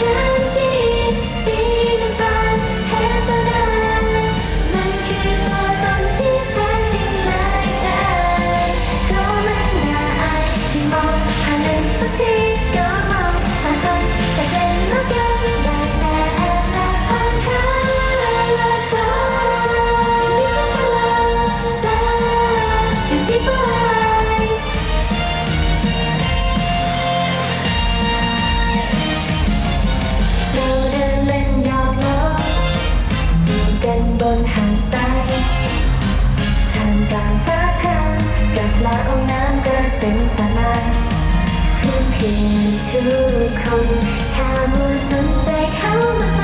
Can งสบายอเพียงทุกคนถ้ามัวสนใจเขามา